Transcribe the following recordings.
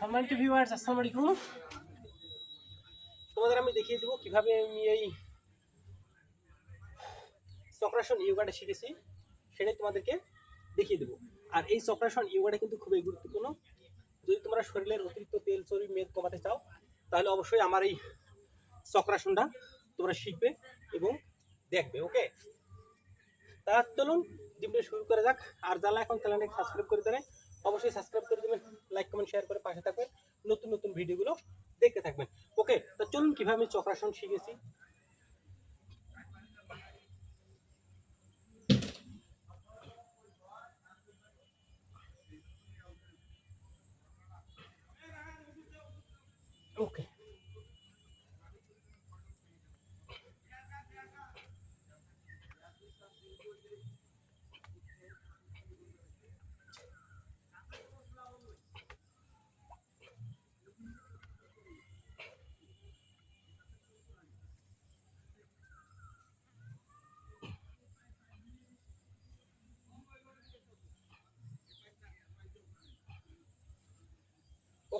সম্মানিত ভিউয়ার্স আসসালামু আলাইকুম। তোমাদের আমি দেখিয়ে দেবো কীভাবে আমি এই চক্রাসন ইয়োগাটা শিখেছি, সেটাই তোমাদেরকে দেখিয়ে দেবো। আর এই চক্রাসন ইয়োগাটা কিন্তু খুবই গুরুত্বপূর্ণ। যদি তোমরা শরীরের অতিরিক্ত তেল, চর্বি, মেদ কমাতে চাও, তাহলে অবশ্যই আমার এই চক্রাসনটা তোমরা শিখবে এবং দেখবে, ওকে? তা চলুন জিমটা শুরু করে যাক। আর যারা এখন চ্যানেলটাকে সাবস্ক্রাইব করে দেবে অবশ্যই সাবস্ক্রাইব করে দেবেন। লাইক কমেন্ট শেয়ার করে পাশে থাকবেন। নতুন নতুন ভিডিওগুলো দেখতে থাকবেন। ওকে তো চলুন, কীভাবে আমি চক্রাসন শিখেছি? ওকে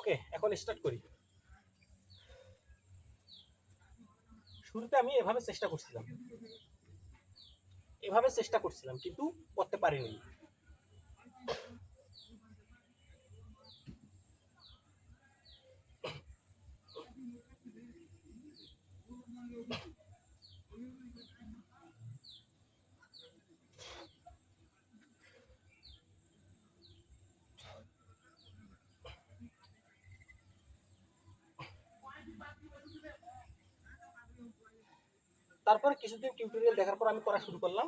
ওকে, এখন স্টার্ট করি। শুরুতে আমি এভাবে চেষ্টা করছিলাম। এভাবে চেষ্টা করছিলাম, কিন্তু করতে পারিনি। তারপর কিছুদিন টিউটোরিয়াল দেখার পর আমি করা শুরু করলাম।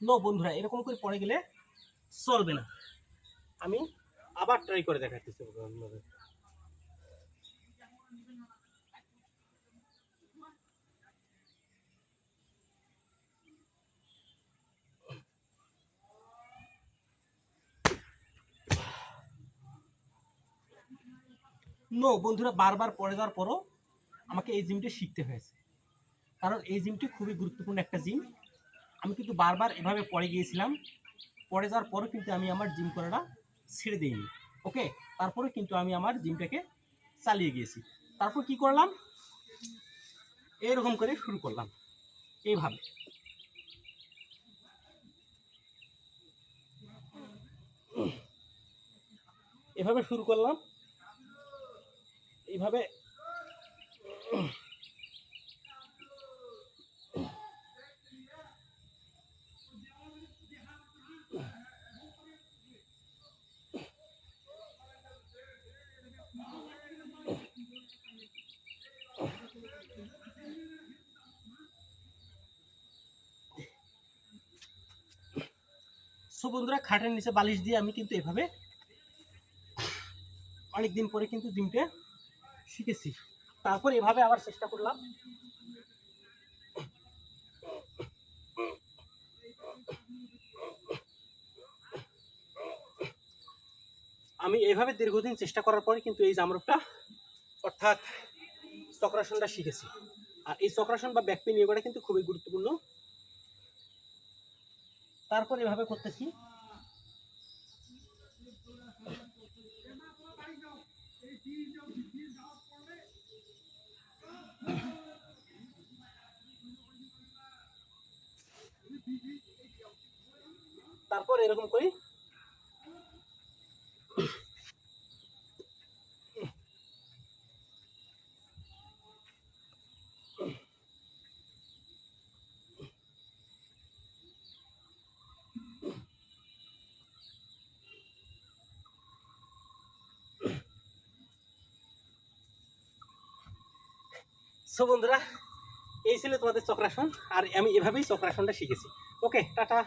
নো বন্ধুরা, এরকম করে পড়ে গেলে চলবে না। আমি আবার ট্রাই করে দেখাচ্ছি নো বন্ধুরা, বারবার পড়ে যাওয়ার পরও আমাকে এই জিমটি শিখতে হয়েছে। কারণ এই জিমটি খুবই গুরুত্বপূর্ণ একটা জিম আমি কিন্তু বারবার এভাবে পড়ে গিয়েছিলাম। পড়ে যাওয়ার পরও কিন্তু আমি আমার জিম করাটা ছেড়ে দিইনি। ওকে তারপরে কিন্তু আমি আমার জিমটাকে চালিয়ে গিয়েছি। তারপর কি করলাম? এরকম করে শুরু করলাম। এইভাবে। এভাবে শুরু করলাম। এইভাবে বন্ধুরা খাটের নিচে বালিশ দিয়ে আমি কিন্তু এভাবে অনেক দিন পরে কিন্তু জিমটা শিখেছি। তারপর এভাবে আবার চেষ্টা করলাম। আমি এইভাবে দীর্ঘদিন চেষ্টা করার পরে কিন্তু এই জামরূপটা, অর্থাৎ চক্রাসনটা শিখেছি। আর এই চক্রাসন বা ব্যাকপেন ইয়োগাটা কিন্তু খুবই গুরুত্বপূর্ণ। তারপর এভাবে করতেছি তারপর এরকম করি? সো বন্ধুরা, এই ছিল তোমাদের চক্রাসন, আর আমি এভাবেই চক্রাসনটা শিখেছি। Okay ta-ta.